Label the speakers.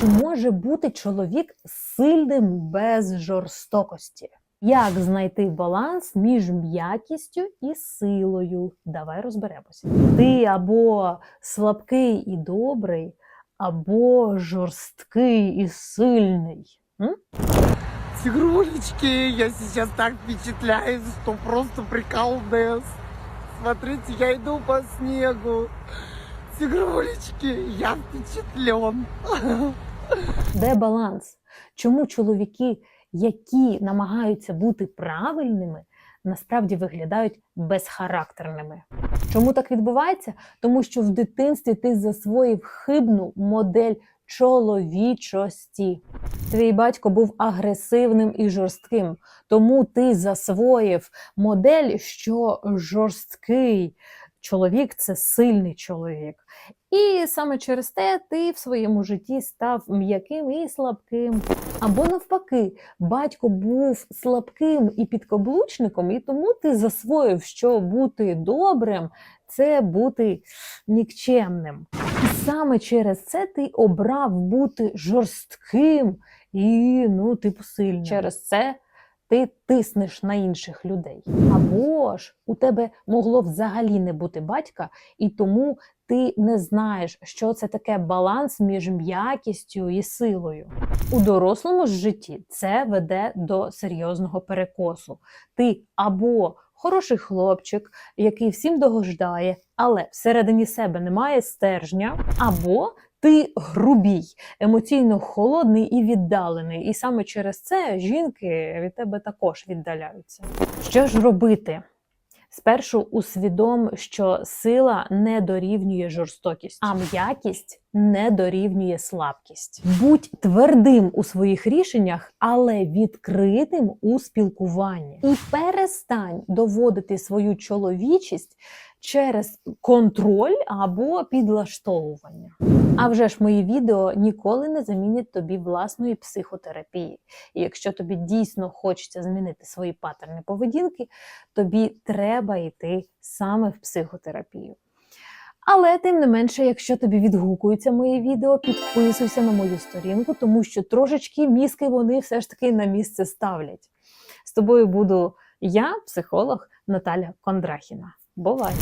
Speaker 1: Чи може бути чоловік сильним без жорстокості? Як знайти баланс між м'якістю і силою? Давай розберемося. Ти або слабкий і добрий, або жорсткий і сильний. М?
Speaker 2: Тигрулечки, я сейчас так впечатляюсь, что просто прикол Дэс. Смотрите, я иду по снегу. Тигрулечки, я впечатлен.
Speaker 1: Де баланс? Чому чоловіки, які намагаються бути правильними, насправді виглядають безхарактерними? Чому так відбувається? Тому що в дитинстві ти засвоїв хибну модель чоловічості. Твій батько був агресивним і жорстким, тому ти засвоїв модель, що жорсткий чоловік це сильний чоловік. І саме через те ти в своєму житті став м'яким і слабким. Або навпаки, батько був слабким і підкаблучником, і тому ти засвоїв, що бути добрим це бути нікчемним. І саме через це ти обрав бути жорстким і, ну, типу, сильним. Через це ти тиснеш на інших людей. Або ж у тебе могло взагалі не бути батька, і тому ти не знаєш, що це таке баланс між м'якістю і силою. У дорослому житті це веде до серйозного перекосу. Ти або хороший хлопчик, який всім догождає, але всередині себе немає стержня, або ти грубій, емоційно холодний і віддалений. І саме через це жінки від тебе також віддаляються. Що ж робити? Спершу усвідом, що сила не дорівнює жорстокість, а м'якість не дорівнює слабкість. Будь твердим у своїх рішеннях, але відкритим у спілкуванні. І перестань доводити свою чоловічість через контроль або підлаштовування. А вже ж мої відео ніколи не замінять тобі власної психотерапії. І якщо тобі дійсно хочеться змінити свої паттерни поведінки, тобі треба йти саме в психотерапію. Але тим не менше, якщо тобі відгукуються мої відео, підписуйся на мою сторінку, тому що трошечки мізки вони все ж таки на місце ставлять. З тобою буду я, психолог Наталя Кондрахіна. Бувай!